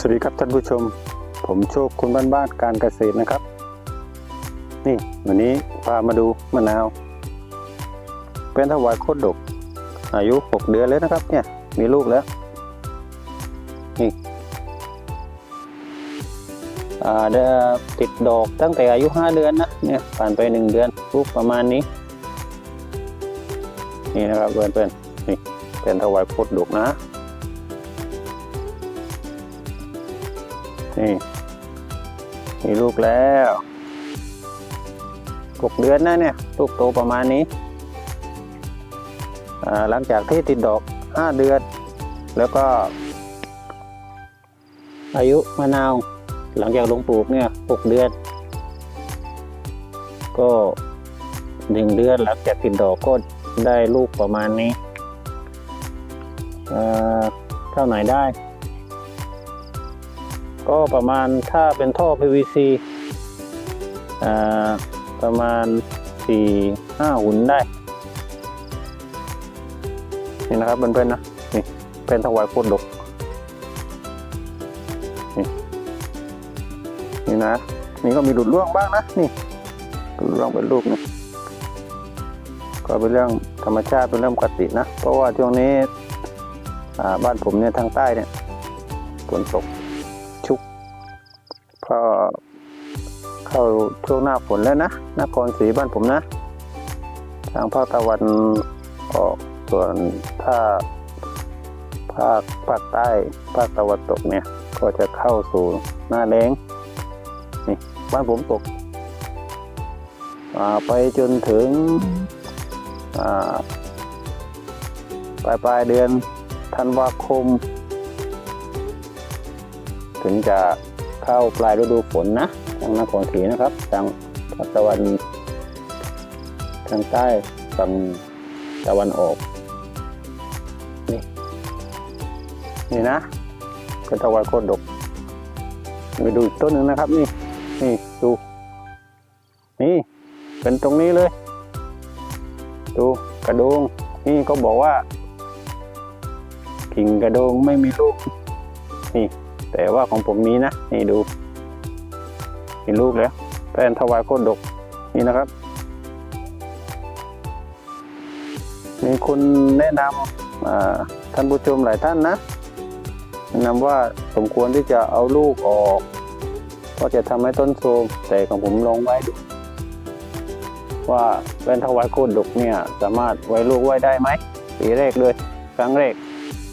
สวัสดีครับท่านผู้ชม ผมโชคคุณบ้านบ้านการเกษตรนะครับ นี่วันนี้พามาดูมะนาว เป็นถวายโคตรดก อายุ 6 เดือนแล้วนะครับ เนี่ยมีลูกแล้ว นี่ได้ติดดอกตั้งแต่อายุ 5 เดือนนะเนี่ยผ่านไป 1 เดือนลูกประมาณนี้ นี่นะครับเพื่อนๆนี่เป็นถวายโคตรดกนะ นี่ มีลูกแล้วหกเดือนนะเนี่ย ลูกโตประมาณนี้ หลังจากที่ติดดอกห้าเดือน แล้วก็ อายุมะนาว หลังจากลงปลูกเนี่ยหกเดือน ก็หนึ่งเดือนหลังจากติดดอกก็ได้ลูกประมาณนี้เท่าไหนได้ ก็ประมาณถ้าเป็นท่อ PVC อ่าประมาณสี่ห้าหุ่นได้ นี่นะครับเพื่อนๆนะนี่เป็นถวายโคตรดกนี่นี่นะ นี่ก็มีหลุดร่วงบ้างนะ นี่หลุดร่วงเป็นลูกนี่ก็เป็นเรื่องธรรมชาติเป็นเรื่องปกตินะ เพราะว่าช่วงนี้บ้านผมเนี่ยทางใต้เนี่ยฝนตก ก็เข้าช่วงหน้าฝนแล้วนะนครศรีบ้านผมนะ ทางภาคตะวันออกส่วนถ้าภาคภาคใต้ภาคตะวันตกเนี่ย ก็จะเข้าสู่หน้าแล้งนี่บ้านผมตกไปจนถึงปลายปลายเดือนธันวาคม ถึงจะ เข้าปลายฤดูฝนนะทางนครศรีนะครับ ทางตะวันทางใต้ฝั่งตะวันออก นี่นี่นะก็ตะวันโคตรดกไปดูอีกต้นหนึ่งนะครับ นี่นี่ดู นี่ เป็นตรงนี้เลย ดูกระดงนี่ก็บอกว่ากิ่งกระดงไม่มีลูกนี่ แต่ว่าของผมมีนะนี่ดูมีลูกแล้วแป้นถวายโคตรดกนี่นะครับ มีคนแนะนำท่านผู้ชมหลายท่านนะแนะนำว่าสมควรที่จะเอาลูกออกก็จะทำให้ต้นโทรมแต่ของผมลองไว้ดูว่าแป้นถวายโคตรดกเนี่ยสามารถไว้ลูกไว้ได้ไหมปีแรกเลย ครั้งแรก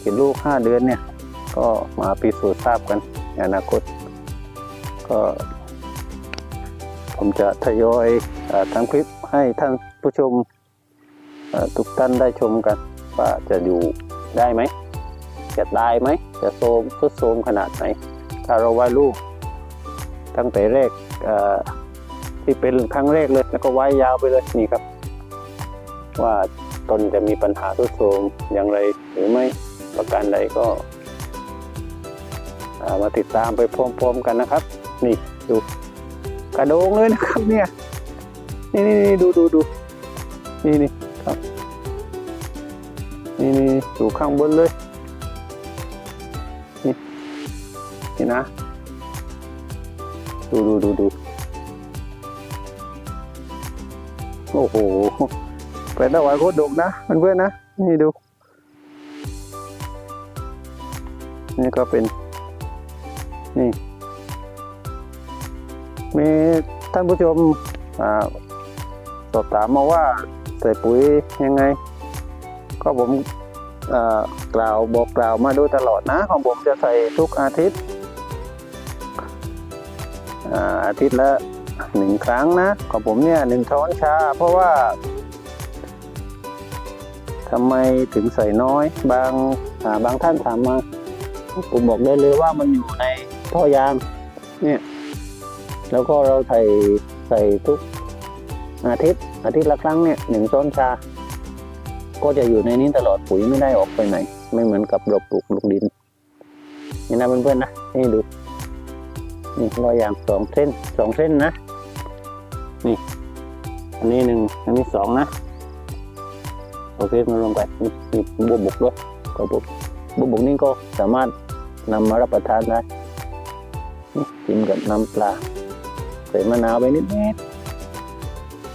ติดลูกห้าเดือนเนี่ย ก็มาพิสูจน์ทราบกันในอนาคต ก็ ผมจะทยอยอทำคลิปให้ท่านผู้ชมทุกท่านได้ชมกัน ว่าจะอยู่ได้ไหม จะตายไหม จะโทมทุดโทมขนาดไหน ถ้าเราไว้ลูก ตั้งแต่แรกที่เป็นครั้งแรกเลย แล้วก็ไว้ยาวไปเลยนี่ครับ ว่าตนจะมีปัญหาทุดโทมอย่างไรหรือไม่ประการใดก็ มาติดตามไปพร้อมๆกันนะครับ นี่ดูกระโดงเลยนะครับเนี่ยนี่นี่ดูดูดูนี่นี่ครับนี่นี่อยู่ข้างบนเลยนี่นี่นะ ดูดูดูดูโอ้โหเป็นตะวันโคตรดกนะเพื่อนๆนะ นี่ดู นี่ก็เป็น นี่ มีท่านผู้ชมอสอบถามมาว่าใส่ปุ๋ยยังไง ก็ผมกล่าวบอกกล่าวมาโดยตลอดนะ ของผมจะใส่ทุกอาทิตย์อาอาทิตย์ละหนึ่งครั้งนะของผมเนี่ยหนึ่งช้อนชา เพราะว่าทำไมถึงใส่น้อย บางาบางท่านถามมาผมบอกได้เลยว่ามันอยู่ใน ท่อยางเนี่ยแล้วก็เราใส่ใส่ทุกอาทิตย์อาทิตย์ละครั้งเนี่ยหนึ่งช้อนชา ก็จะอยู่ในนี้ตลอดปุ๋ยไม่ได้ออกไปไหน ไม่เหมือนกับเราปลูกลูกดินนี่นะเพื่อนๆนะนี่ดูนี่รอยยางสองเส้นสองเส้นนะ นี่ อันนี้หนึ่งอันนี้สองนะโอเคมารวมกันนี่มีบวบกด้วยก็บวบบุบกนี่ก็สามารถนำมารับประทานได้ จิ้มกับน้ำปลาใส่มะนาวไปนิดนิด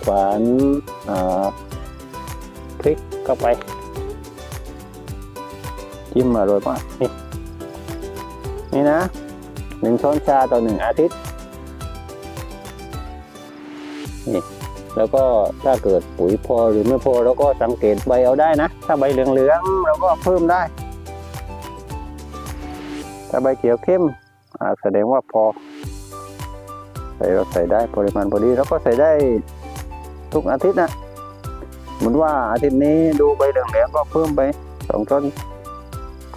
หวานพริกเข้าไป จิ้มอร่อยมากนี่นี่นะหนึ่งช้อนชาต่อหนึ่งอาทิตย์นี่แล้วก็ถ้าเกิดปุ๋ยพอหรือไม่พอเราก็สังเกตใบเอาได้นะ ถ้าใบเหลืองๆเราก็เพิ่มได้ ถ้าใบเขียวเข้ม แสดงว่าพอ ใส่เราใส่ได้ปริมาณพอดีแล้วก็ใส่ได้ทุกอาทิตย์นะเหมือนว่าอาทิตย์นี้ดูใบเหลืองๆก็เพิ่มไปสองช้อน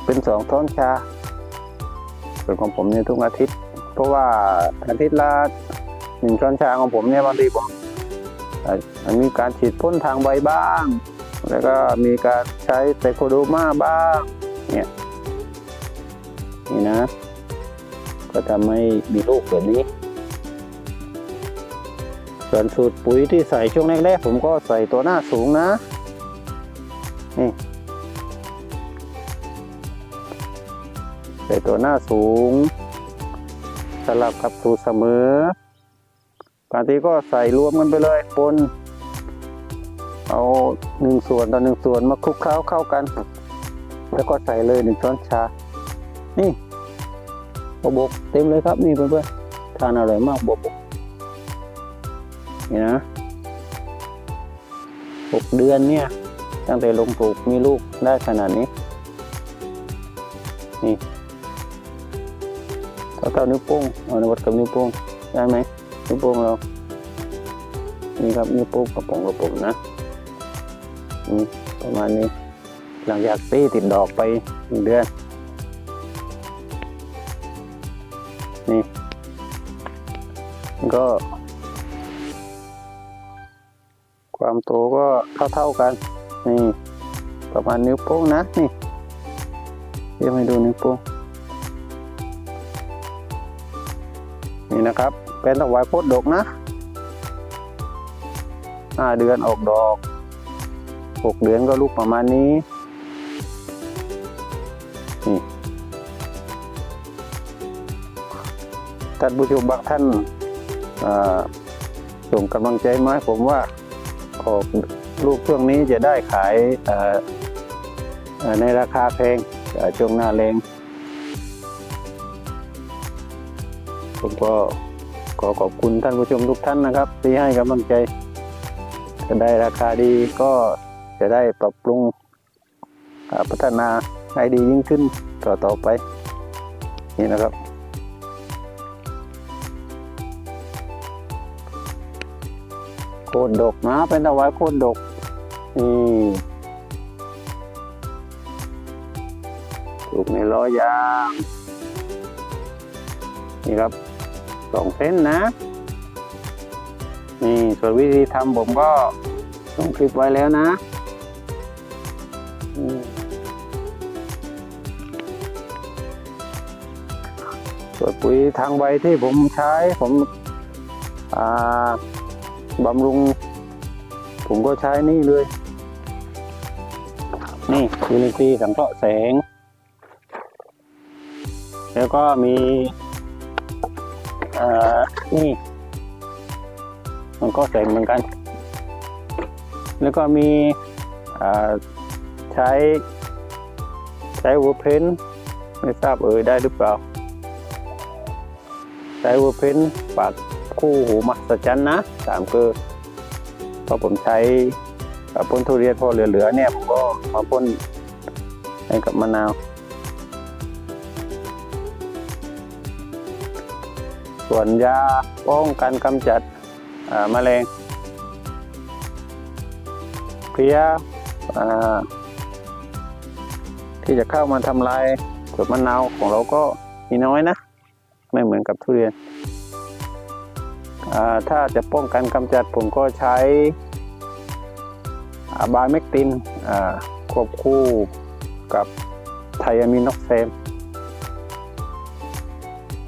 เป็นสองช้อนชาส่วนของผมเนี่ยทุกอาทิตย์ เพราะว่าอาทิตย์ละหนึ่งช้อนชาของผมเนี่ยบางทีผมมีการฉีดพ่นทางใบบ้าง แล้วก็มีการใช้ไตโคโดมาบ้างเนี่ยนี่นะ ก็ทำให้มีลูกแบบนี้ ส่วนสูตรปุ๋ยที่ใส่ช่วงแรกๆผมก็ใส่ตัวหน้าสูงนะนี่ใส่ตัวหน้าสูง สลับกับสูตรเสมอบางทีก็ใส่รวมกันไปเลยปนเอาหนึ่งส่วนต่อหนึ่งส่วนมาคลุกเคล้าเข้ากัน แล้วก็ใส่เลยหนึ่งช้อนชา นี่ บกเต็มเลยครับนี่เพื่อนๆทานอร่อยมากบกนี่นะหกเดือนเนี่ยตั้งแต่ลงปลูกมีลูกได้ขนาดนี้นี่เท่าเท่านิ้วโป้งเอานวัดกับนิ้วโป้งได้ไหมนิ้วโป้งเรานี่ครับนิ้วโป้งกระป๋องกระป๋องนะอืมประมาณนี้หลังจากตีติดดอกไปหนึ่งเดือน ก็ ความโตก็เท่าๆกัน นี่ ประมาณนิ้วโป้งนะ นี่เดี๋ยวให้ดูนิ้วโป้งนี่นะครับ เป็นตะไวโคตรดกนะห้าเดือนออกดอกหกเดือนก็ลูกประมาณนี้ นี่ท่านผู้ชมบางท่าน ส่งกำลังใจมาให้ผมว่าออกลูกช่วงนี้จะได้ขายในราคาแพงช่วงหน้าแรงผมก็ขอขอบคุณท่านผู้ชมทุกท่านนะครับ ที่ให้กำลังใจจะได้ราคาดีก็จะได้ปรับปรุงพัฒนาให้ดียิ่งขึ้นต่อต่อไป นี่นะครับ คตรดกนะ เป็นตะไวายโคตรดกนี่ลูกในล้อยางนี่ครับสองเส้นนะ นี่ส่วนวิธีทำผมก็ลงคลิปไว้แล้วนะส่วนปุ๋ยทางใบที่ผมใช้ผมอ่า บำรุง ผมก็ใช้นี่เลย นี่ยูนิซีสังเคราะห์แสง แล้วก็มีอ่อนี่ มันก็แสงเหมือนกัน แล้วก็มีอ่าใช้ใช้วัวเพนไม่ทราบเอ่ยได้หรือเปล่าใช้วัวเพนปาก คู่หูมหัศจรรย์นะสามเกลอเพราะผมใช้พ่นทุเรียนพอเหลือๆเนี่ยผมก็มาพ่นให้กับมะนาว ส่วนยาป้องกันกำจัดแมลงเพลี้ยที่จะเข้ามาทำลายสวนมะนาวของเราก็มีน้อยนะ ไม่เหมือนกับทุเรียน ถ้าจะป้องกันกำจัดผมก็ใช้อาบาเมกตินควบคู่กับไทอะมินอกเซม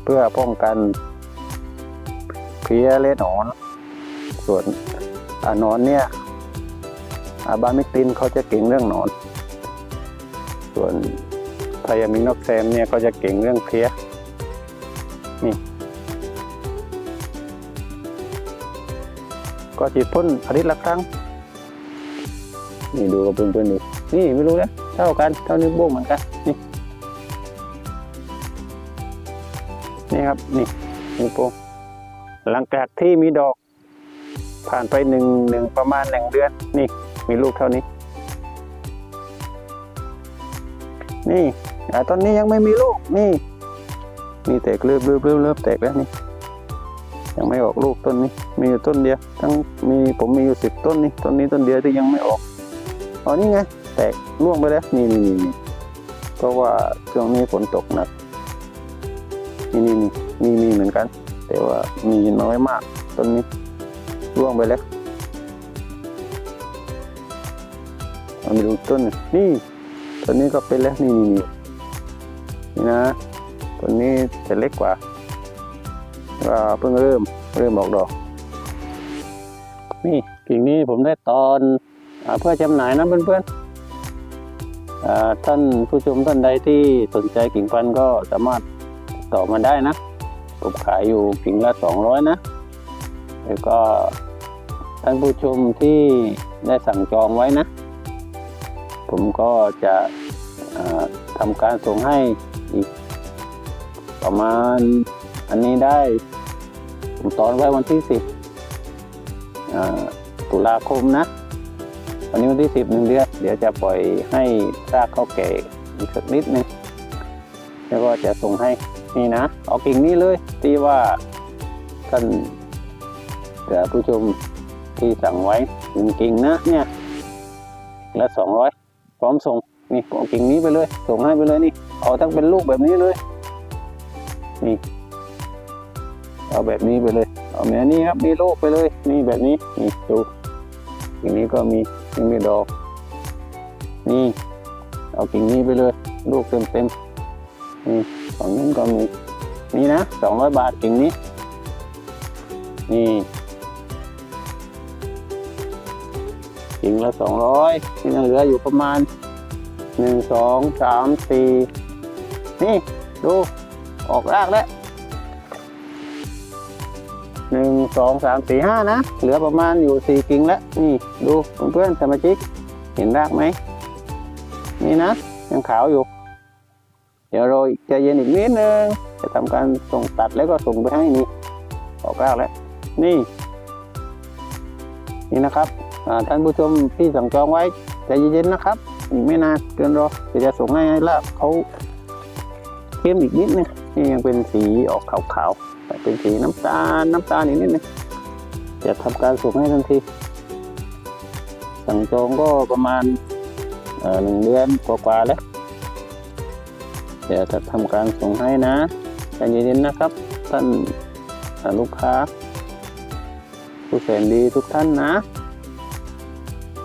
เพื่อป้องกันเพี้ยและหนอน ส่วนอนอนเนี่ยอาบามิกตินเขาจะเก่งเรื่องนอน ส่วนไทยามินอกแซมเนี่ยก็จะเก่งเรื่องเพี้ย ก็ฉีดพ่นอาทิตย์ละครั้ง นี่ดูกับเพื่อนๆดูนี่ไม่รู้นะเท่ากันเท่านิ้วโป้งเหมือนกันนี่นี่ครับนี่นิ้วโป้งหลังจากที่มีดอกผ่านไปหนึ่งหนึ่งประมาณหนึ่งเดือน นี่มีลูกเท่านี้ นี่ต้นนี้ยังไม่มีลูกนี่นี่แตกเริ่มเริ่มเริ่มเริ่มแตกแล้วนี่ ยังไม่ออกลูกต้นนี้ มีอยู่ต้นเดียว ทั้งมีผมมีอยู่สิบต้นนี่ต้นนี้ต้นเดียวที่ยังไม่ออกอ๋อนี่ไง แตกร่วงไปแล้วนี่นี่นี่เพราะว่าช่วงนี้ฝนตกหนักนี่นี่นี่มีมีเหมือนกัน แต่ว่ามีน้อยมากต้นนี้ร่วงไปแล้วเอามาดูต้นนี่ต้นนี้ก็เป็นแล้วนี่นี่นี่นี่นะต้นนี้จะเล็กกว่า ก็เพิ่งเริ่มเริ่มออกดอก นี่กิ่งนี้ผมได้ตอนอเพื่อจำหน่ายนะเพื่อนๆอ่าท่านผู้ชมท่านใดที่สนใจกิ่งพันธุ์ก็สามารถต่อมาได้นะผมขายอยู่กิ่งละสองร้อยนะแล้วก็ท่านผู้ชมที่ได้สั่งจองไว้นะ ผมก็จะทำการส่งให้อีกประมาณ อันนี้ได้ผมตอนไว้วันที่สิบตุลาคมนะ วันนี้วันที่สิบหนึ่งเดือนเดี๋ยวจะปล่อยให้รากเขาแก่อีกสักนิดนึงแล้วก็จะส่งให้นี่นะเอากิ่งนี้เลยที่ว่าท่านผู้ชมที่สั่งไว้หนึ่งกิ่งนะเนี่ยละสองร้อยพร้อมส่งนี่เอากิ่งนี้ไปเลย ส่งให้ไปเลยนี่เอาทั้งเป็นลูกแบบนี้เลยนี่ เอาแบบนี้ไปเลย เอาแบบนี้ครับ มีลูกไปเลย นี่แบบนี้ นี่ดูกิ่งนี้ก็มียังมีดอก นี่ เอากิ่งนี้ไปเลย ลูกเต็มเต็มๆนี่ฝั่งนู้นก็มี นี่นะสองร้อยบาทกิ่งนี้ นี่กิ่งละสองร้อยที่ยังเหลืออยู่ประมาณหนึ่งสองสามสี่นี่ ดู ออกรากแล้ว หนึ่งสองสามสี่ห้านะ เหลือประมาณอยู่สี่กิ่งแล้ว นี่ดูเพื่อนๆสมาชิก เห็นรากไหม นี่นะ ยังขาวอยู่ เดี๋ยวเราใจะเย็นอีกนิดนึง จะทำการส่งตัดแล้วก็ส่งไปให้นี่ออกรากแล้ว นี่ นี่นะครับอ่าท่านผู้ชมที่สั่งจองไว้ใจเย็นๆนะครับ อีกไม่นานเกินรอเดี๋ยวจะส่งให้ให้รากเขาเข้มอีกนิดนึงนี่ยังเป็นสีออกขาวๆ เป็นสีน้ำตาลน้ำตาลอีกนิดนึงจะทำการส่งให้ทันที สั่งจองก็ประมาณหนึ่งเดือนกว่าๆแล้วเดี๋ยวจะทำการส่งให้นะใจเย็นๆนะครับ ท่านลูกค้า ผู้แสนดีทุกท่านนะ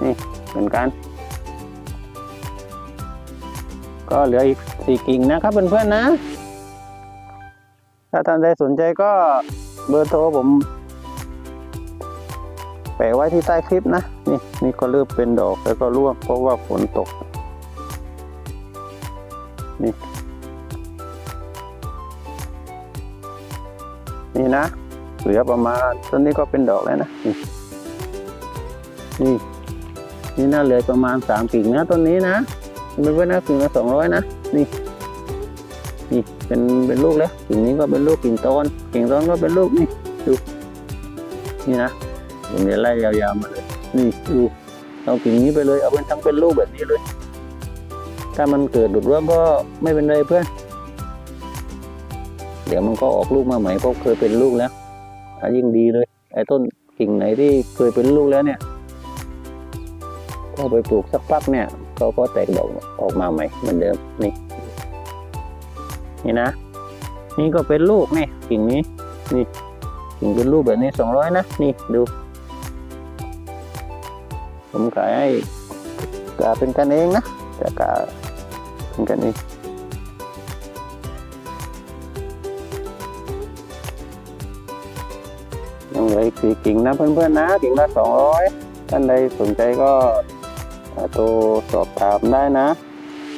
นี่เหมือนกัน ก็เหลืออีกสี่กิ่งนะครับเพื่อนๆนะ ถ้าท่านใดสนใจก็เบอร์โทรผมแปะไว้ที่ใต้คลิปนะ นี่นี่ก็เริ่มเป็นดอกแล้วก็ร่วงเพราะว่าฝนตก นี่นี่นะเหลือประมาณต้นนี้ก็เป็นดอกแล้วนะ นี่ นี่นี่น่าเหลือประมาณสามกิ่งนะต้นนี้นะเป็นเพื่อนนะกิ่งละสองร้อยนะ นี่ นี่เป็นเป็นลูกแล้วกิ่งนี้ก็เป็นลูกกิ่งตอนกิ่งตอนก็เป็นลูกนี่ดูนี่นะผมจะไล่ยาวๆมาเลยนี่ดูเอากิ่งนี้ไปเลยเอาเป็นทั้งเป็นลูกแบบนี้เลย ถ้ามันเกิดดุดร่วงก็ไม่เป็นไรเพื่อนเดี๋ยวมันก็ออกลูกมาใหม่เพราะเคยเป็นลูกแล้วยิ่งดีเลยไอ้ต้นกิ่งไหนที่เคยเป็นลูกแล้วเนี่ยก็ไปปลูกสักพักเนี่ยเขาก็แตกดอกออกมาใหม่เหมือนเดิมนี่ นี่นะ นี่ก็เป็นลูกนี่กิ่งนี้นี่กิ่งเป็นลูกแบบนี้สองร้อยนะนี่ดูผมขายให้กาเป็นกันเองนะแต่กาเป็นกันเองยังเหลืออีกสี่กิ่งนะเพื่อนๆนะกิ่งละสองร้อยท่านใดสนใจก็โทรสอบถามได้นะ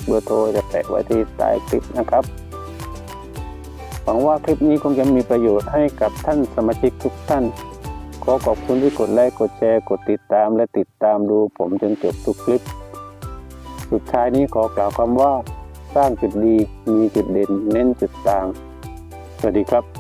เบอร์โทรจะแปะไว้ที่ใต้คลิปนะครับ หวังว่าคลิปนี้คงจะมีประโยชน์ให้กับท่านสมาชิกทุกท่านขขอขอบคุณที่กดไลค์กดแชร์กดติดตามและติดตามดูผมจนจบทุกคลิป สุดท้ายนี้ขอกล่าวคำว่า สร้างจุดดีมีจุดเด่นเน้นจุดต่าง สวัสดีครับ